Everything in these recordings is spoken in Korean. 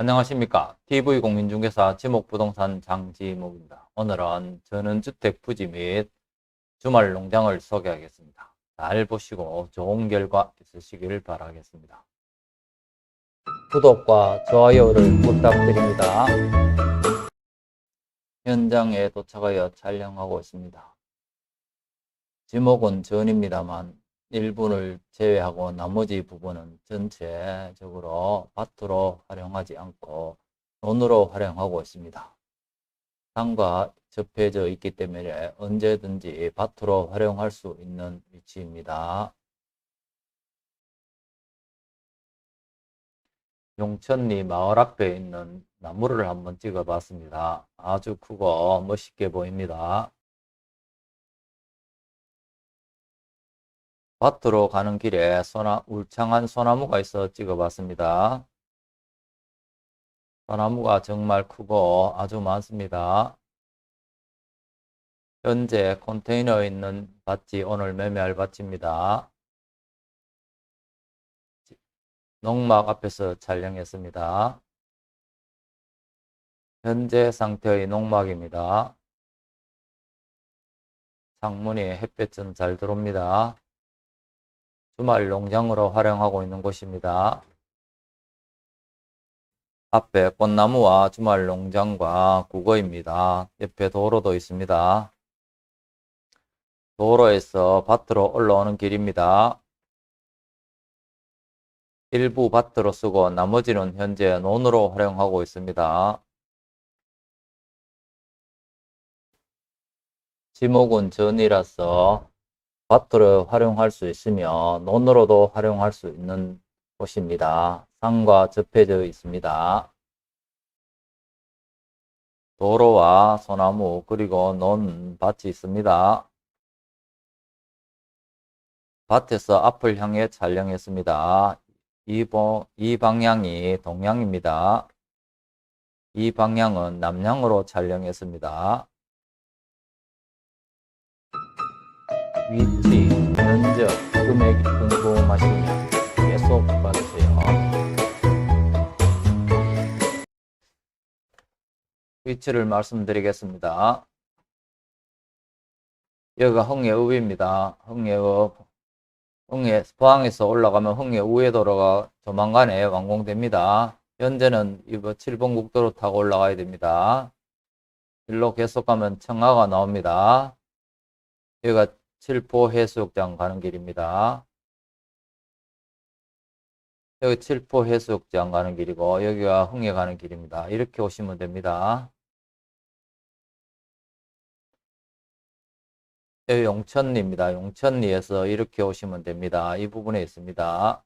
안녕하십니까. TV공인중개사 지목부동산 장지목입니다. 오늘은 전원주택 부지 및 주말 농장을 소개하겠습니다. 잘 보시고 좋은 결과 있으시길 바라겠습니다. 구독과 좋아요를 부탁드립니다. 현장에 도착하여 촬영하고 있습니다. 지목은 전입니다만 일부를 제외하고 나머지 부분은 전체적으로 밭으로 활용하지 않고 논으로 활용하고 있습니다. 산과 접해져 있기 때문에 언제든지 밭으로 활용할 수 있는 위치입니다. 용천리 마을 앞에 있는 나무를 한번 찍어 봤습니다. 아주 크고 멋있게 보입니다. 밭으로 가는 길에 소나, 울창한 소나무가 있어 찍어봤습니다. 소나무가 정말 크고 아주 많습니다. 현재 컨테이너에 있는 밭이 오늘 매매할 밭입니다. 농막 앞에서 촬영했습니다. 현재 상태의 농막입니다. 창문이 햇볕은 잘 들어옵니다. 주말 농장으로 활용하고 있는 곳입니다. 앞에 꽃나무와 주말 농장과 국어입니다. 옆에 도로도 있습니다. 도로에서 밭으로 올라오는 길입니다. 일부 밭으로 쓰고 나머지는 현재 논으로 활용하고 있습니다. 지목은 전이라서 밭으로 활용할 수 있으며 논으로도 활용할 수 있는 곳입니다. 산과 접해져 있습니다. 도로와 소나무 그리고 논 밭이 있습니다. 밭에서 앞을 향해 촬영했습니다. 이, 보, 이 방향이 동향입니다. 이 방향은 남향으로 촬영했습니다. 위치, 면적, 금액이 궁금하시면 계속 봐주세요. 위치를 말씀드리겠습니다. 여기가 흥예읍입니다. 흥예읍, 흥예, 포항에서 올라가면 흥예 우회도로가 조만간에 완공됩니다. 현재는 이번 7번 국도로 타고 올라가야 됩니다. 일로 계속 가면 청하가 나옵니다. 여기가 칠포 해수욕장 가는 길입니다. 여기 칠포 해수욕장 가는 길이고 여기가 흥에 가는 길입니다. 이렇게 오시면 됩니다. 여기 용천리입니다. 용천리에서 이렇게 오시면 됩니다. 이 부분에 있습니다.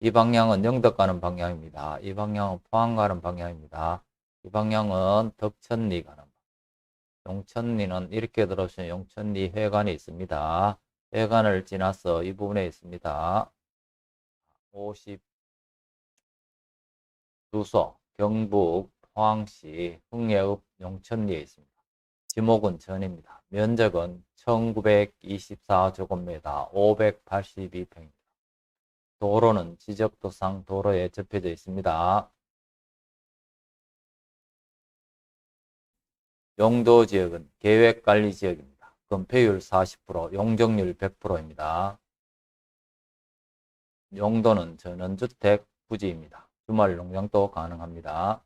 이 방향은 영덕 가는 방향입니다. 이 방향은 포항 가는 방향입니다. 이 방향은 덕천리 가는. 용천리는 이렇게 들어오시면 용천리 회관이 있습니다. 회관을 지나서 이 부분에 있습니다. 50 주소 경북 포항시 흥예읍 용천리에 있습니다. 지목은 전입니다. 면적은 1924제곱미터 582평입니다. 도로는 지적도상 도로에 접혀져 있습니다. 용도 지역은 계획관리 지역입니다. 건폐율 40%, 용적률 100%입니다. 용도는 전원주택 부지입니다. 주말 농장도 가능합니다.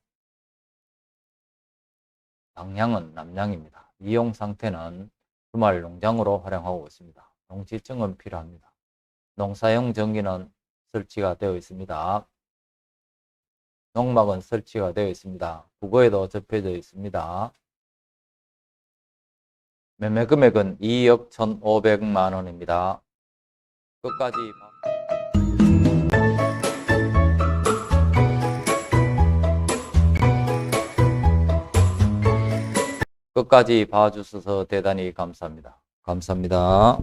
방향은 남향입니다. 이용 상태는 주말 농장으로 활용하고 있습니다. 농지증은 필요합니다. 농사용 전기는 설치가 되어 있습니다. 농막은 설치가 되어 있습니다. 국어에도 접혀져 있습니다. 매매 금액은 2억 1,500만 원입니다. 끝까지 봐- 끝까지 봐주셔서 대단히 감사합니다. 감사합니다.